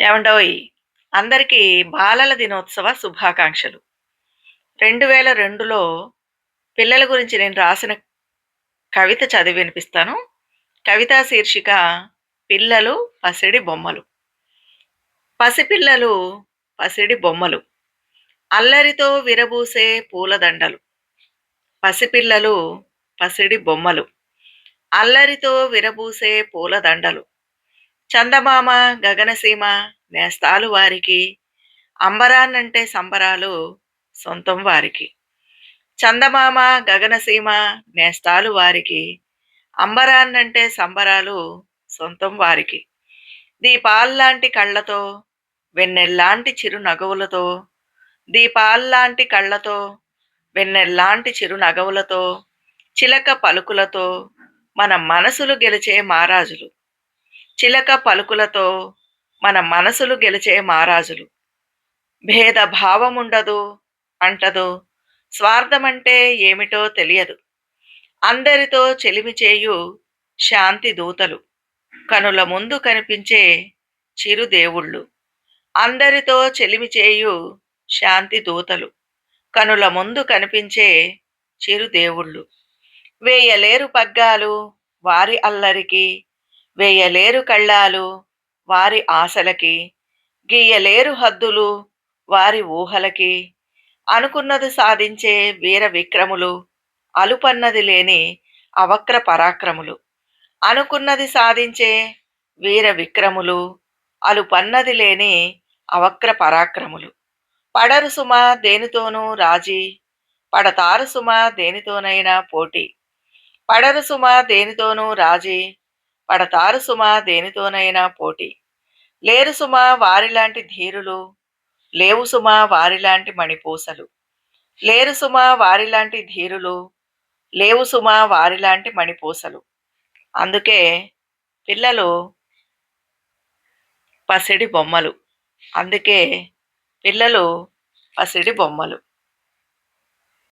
ఏమండోయ్ అందరికీ బాలల దినోత్సవ శుభాకాంక్షలు. రెండు వేల రెండులో పిల్లల గురించి నేను రాసిన కవిత చదివి వినిపిస్తాను. కవితా శీర్షిక పిల్లలు పసిడి బొమ్మలు. పసిపిల్లలు పసిడి బొమ్మలు. అల్లరితో విరబూసే పూలదండలు. పసిపిల్లలు పసిడి బొమ్మలు. అల్లరితో విరబూసే పూలదండలు. చందమామ గగనసీమ నేస్తాలు వారికి అంబరాన్నంటే సంబరాలు సొంతం వారికి. చందమామ గగనసీమ నేస్తాలు వారికి అంబరాన్నంటే సంబరాలు సొంతం వారికి. దీపాల్లాంటి కళ్ళతో వెన్నెల్లాంటి చిరు నగవులతో దీపాల్లాంటి కళ్ళతో వెన్నెల్లాంటి చిరు నగవులతో చిలక పలుకులతో మన మనసులు గెలిచే మహారాజులు. చిలక పలుకులతో మన మనసులు గెలిచే మహారాజులు. భేద భావముండదు అంటదు. స్వార్థమంటే ఏమిటో తెలియదు. అందరితో చెలిమి చేయు శాంతి దూతలు. కనుల ముందు కనిపించే చిరుదేవుళ్ళు అందరితో చెలిమి చేయు శాంతి దూతలు. కనుల ముందు కనిపించే చిరుదేవుళ్ళు వేయలేరు పగ్గాలు వారి అల్లరికి వేయలేరు కళ్ళాలు వారి ఆశలకి గీయలేరు హద్దులు వారి ఊహలకి. అనుకున్నది సాధించే వీర విక్రములు అలుపన్నది లేని అవక్ర పరాక్రములు. అనుకున్నది సాధించే వీర విక్రములు అలుపన్నది లేని అవక్ర పరాక్రములు. పడరు సుమ దేనితోనూ రాజీ పడతారు సుమ దేనితోనైనా పోటీ. పడరు సుమ దేనితోనూ రాజీ పడతారు సుమా దేనితోనైనా పోటీ. లేరు సుమా వారిలాంటి ధీరులు. లేవు సుమా వారిలాంటి మణిపూసలు. లేరు సుమా వారిలాంటి ధీరులు. లేవు సుమా వారిలాంటి మణిపూసలు. అందుకే పిల్లలు పసిడి బొమ్మలు. అందుకే పిల్లలు పసిడి బొమ్మలు.